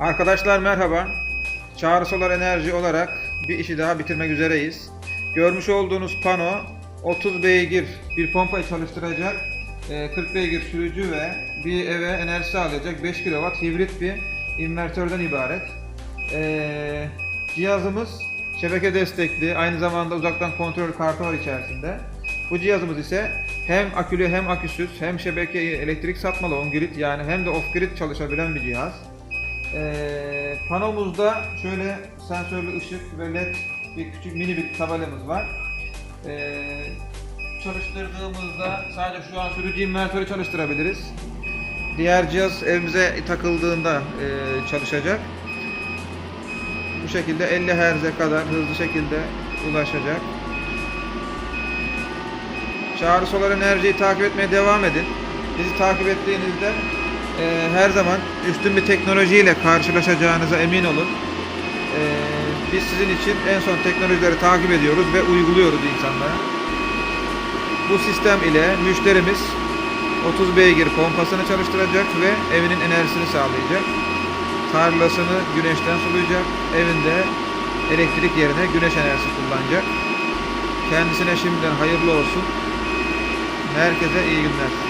Arkadaşlar merhaba. Çağrı Solar Enerji olarak bir işi daha bitirmek üzereyiz. Görmüş olduğunuz pano 30 beygir bir pompayı çalıştıracak, e, 40 beygir sürücü ve bir eve enerji sağlayacak 5 kW hibrit bir invertörden ibaret. E, Cihazımız şebeke destekli, aynı zamanda uzaktan kontrol kartı var içerisinde. Bu cihazımız ise hem akülü hem aküsüz hem şebeke elektrik satmalı on grid yani hem de off grid çalışabilen bir cihaz. Ee, panomuzda şöyle sensörlü ışık ve led bir küçük mini bir tabelamız var. Ee, çalıştırdığımızda sadece şu an sürücü invertörü çalıştırabiliriz. Diğer cihaz evimize takıldığında e, çalışacak. Bu şekilde 50 Hz'e kadar hızlı şekilde ulaşacak. Çağrı Solar Enerji'yi takip etmeye devam edin. Bizi takip ettiğinizde e, her zaman üstün bir teknolojiyle karşılaşacağınıza emin olun. E, biz sizin için en son teknolojileri takip ediyoruz ve uyguluyoruz insanlara. Bu sistem ile müşterimiz 30 beygir pompasını çalıştıracak ve evinin enerjisini sağlayacak. Tarlasını güneşten sulayacak, evinde elektrik yerine güneş enerjisi kullanacak. Kendisine şimdiden hayırlı olsun. Herkese iyi günler.